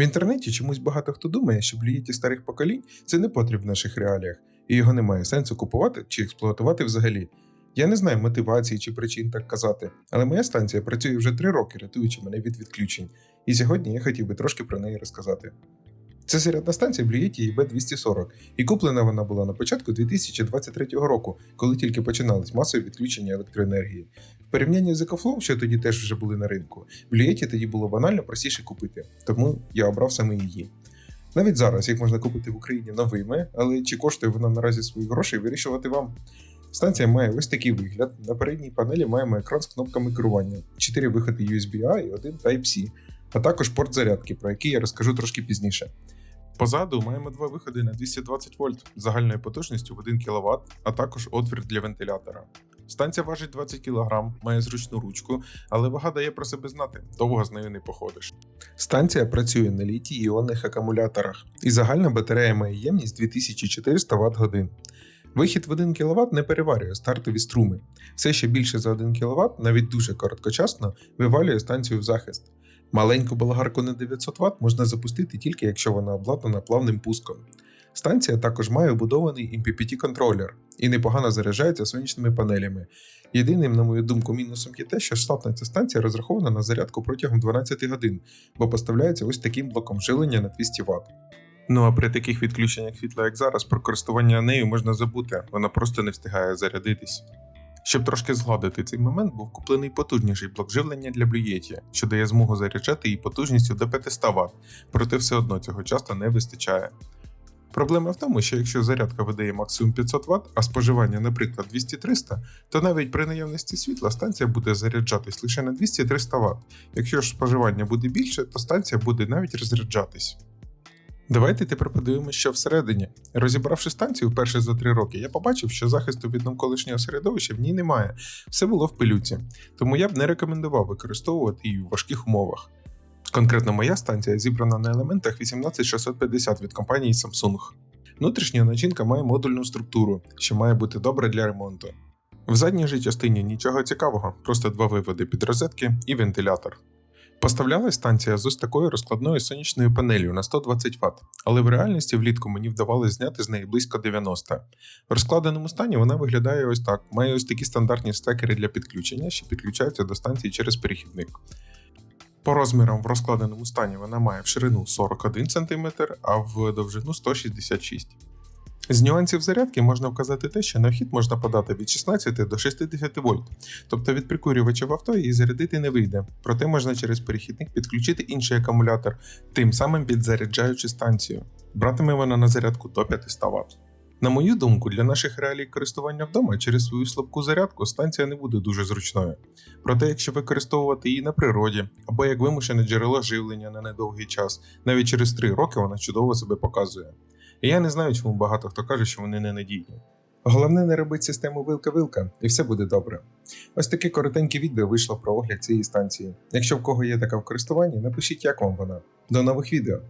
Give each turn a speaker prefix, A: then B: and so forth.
A: В інтернеті чомусь багато хто думає, що блюєті старих поколінь це не потріб в наших реаліях, і його немає сенсу купувати чи експлуатувати взагалі. Я не знаю мотивації чи причин так казати, але моя станція працює вже три роки, рятуючи мене від відключень, і сьогодні я хотів би трошки про неї розказати. Це зарядна станція Blue EB240, і куплена вона була на початку 2023 року, коли тільки починались масові відключення електроенергії. В порівнянні з EcoFlow, що тоді теж вже були на ринку, Blue тоді було банально простіше купити, тому я обрав саме її. Навіть зараз їх можна купити в Україні новими, але чи коштує вона наразі своїх грошей вирішувати вам. Станція має ось такий вигляд. На передній панелі маємо екран з кнопками керування, 4 виходи USB-A і один Type-C, а також порт зарядки, про який я розкажу трошки пізніше. Позаду маємо два виходи на 220 вольт загальною потужністю в 1 кВт, а також отвір для вентилятора. Станція важить 20 кг, має зручну ручку, але вага дає про себе знати, довго з нею не походиш. Станція працює на літій іонних акумуляторах, і загальна батарея має ємність 2400 Вт годин. Вихід в 1 кВт не переварює стартові струми. Все ще більше за 1 кВт, навіть дуже короткочасно, вивалює станцію в захист. Маленьку болгарку на 900 Вт можна запустити тільки якщо вона обладнана плавним пуском. Станція також має вбудований MPPT контролер і непогано заряджається сонячними панелями. Єдиним, на мою думку, мінусом є те, що штатна ця станція розрахована на зарядку протягом 12 годин, бо поставляється ось таким блоком живлення на 200 Вт. Ну а при таких відключеннях світла, як зараз, про користування нею можна забути, вона просто не встигає зарядитись. Щоб трошки згладити цей момент, був куплений потужніший блок живлення для блюєті, що дає змогу заряджати її потужністю до 500 Вт, проте все одно цього часто не вистачає. Проблема в тому, що якщо зарядка видає максимум 500 Вт, а споживання, наприклад, 200-300, то навіть при наявності світла станція буде заряджатись лише на 200-300 Вт. Якщо ж споживання буде більше, то станція буде навіть розряджатись. Давайте тепер подивимося, що всередині. Розібравши станцію вперше за 3 роки, я побачив, що захисту від навколишнього середовища в ній немає. Все було в пилюці, тому я б не рекомендував використовувати її у важких умовах. Конкретно моя станція зібрана на елементах 18650 від компанії Samsung. Внутрішня начинка має модульну структуру, що має бути добре для ремонту. В задній же частині нічого цікавого, просто два виводи під розетки і вентилятор. Поставлялась станція з ось такою розкладною сонячною панелью на 120 Вт, але в реальності влітку мені вдавалося зняти з неї близько 90. В розкладеному стані вона виглядає ось так: має ось такі стандартні стекери для підключення, що підключаються до станції через перехідник. По розмірам в розкладеному стані вона має в ширину 41 см, а в довжину 166 з нюансів зарядки можна вказати те, що на вхід можна подати від 16 до 60 вольт, тобто від прикурювача в авто її зарядити не вийде, проте можна через перехідник підключити інший акумулятор, тим самим підзаряджаючи станцію. Братиме вона на зарядку до 500 Вт. На мою думку, для наших реалій користування вдома через свою слабку зарядку станція не буде дуже зручною. Проте, якщо використовувати її на природі або як вимушене джерело живлення на недовгий час, навіть через 3 роки вона чудово себе показує. І я не знаю, чому багато хто каже, що вони ненадійні. Головне не робити систему вилка-вилка, і все буде добре. Ось таке коротеньке відео вийшло про огляд цієї станції. Якщо в кого є така в користуванні, напишіть, як вам вона. До нових відео!